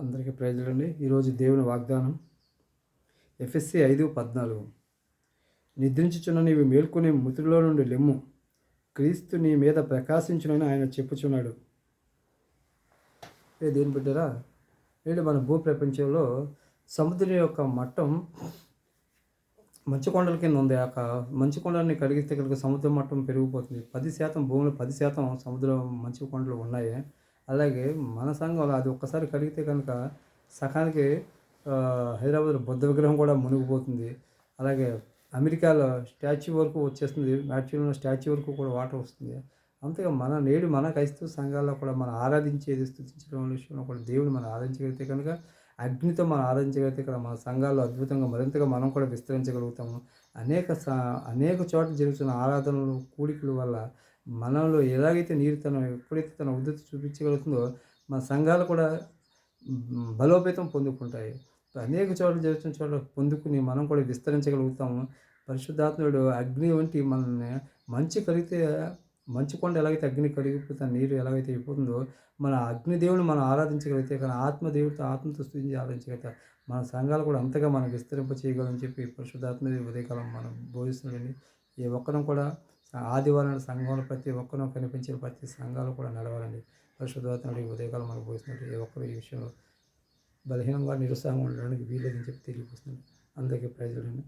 అందరికీ ప్రజలండి ఈరోజు దేవుని వాగ్దానం ఎఫ్ఎస్సి ఐదు పద్నాలుగు. నిద్రించుచున్న నీవు మేల్కొనే మృతుల్లో నుండి లెమ్ము. క్రీస్తు నీ మీద ప్రకాశించునని ఆయన చెప్పుచున్నాడు. ఏ దేని బిడ్డరా నేడు మన భూ ప్రపంచంలో సముద్రం యొక్క మట్టం మంచు కొండల కింద ఉంది. ఆ మంచు కొండలని కలిగిస్తే కనుక సముద్ర మట్టం పెరిగిపోతుంది. పది శాతం భూమిలో పది శాతం సముద్రం మంచు కొండలు ఉన్నాయి. అలాగే మన సంఘంలో అది ఒక్కసారి కడిగితే కనుక సకానికి హైదరాబాద్ బుద్ధ విగ్రహం కూడా మునిగిపోతుంది. అలాగే అమెరికాలో స్టాచ్యూ వరకు వచ్చేస్తుంది. మ్యాచ్యూలో స్టాచ్యూ వరకు కూడా వాటర్ వస్తుంది. అంతేగా మన నేడు మన క్రైస్తవ సంఘాల్లో కూడా మనం ఆరాధించేది స్థుతించడం విషయంలో కూడా దేవుని మనం ఆరాధించగలిగితే కనుక అగ్నితో మనం ఆరాధించగలిగితే ఇక్కడ మన సంఘాల్లో అద్భుతంగా మరింతగా మనం కూడా విస్తరించగలుగుతాము. అనేక స అనేక చోట్ల జరుగుతున్న ఆరాధనలు కూడికల వల్ల మనలో ఎలాగైతే నీరు తన ఎప్పుడైతే తన ఉద్ధృతి చూపించగలుగుతుందో మన సంఘాలు కూడా బలోపేతం పొందుకుంటాయి. అనేక చోట్ల జరుగుతున్న చోట్ల పొందుకుని మనం కూడా విస్తరించగలుగుతాము. పరిశుద్ధాత్ముడు అగ్ని వంటి మనల్ని మంచి కలిగితే మంచి కొండ ఎలాగైతే అగ్ని కలిగిపోతే నీరు ఎలాగైతే అయిపోతుందో మన అగ్నిదేవుని మనం ఆరాధించగలిగితే కానీ ఆత్మదేవుడితో ఆత్మతో స్థుతించి ఆరాధించగలిగితే మన సంఘాలు కూడా అంతగా మనం విస్తరింప చేయగలని చెప్పి పరిశుద్ధాత్మ ఉదయకాలం మనం బోధిస్తున్నాడండి ఏ ఒక్కరం కూడా ఆదివారం సంఘంలో ప్రతి ఒక్కరూ కనిపించే ప్రతి సంఘాలు కూడా నడవాలండి. పరిశుద్ధాత్మడి ఉదయకాలం మనకు బోధిస్తున్నట్టు ఏ ఒక్కరు ఈ విషయంలో బలహీనంగా నిరుత్సాహం ఉండడానికి వీలేదని చెప్పి తెలియపోతుంది అందరికీ ప్రజలను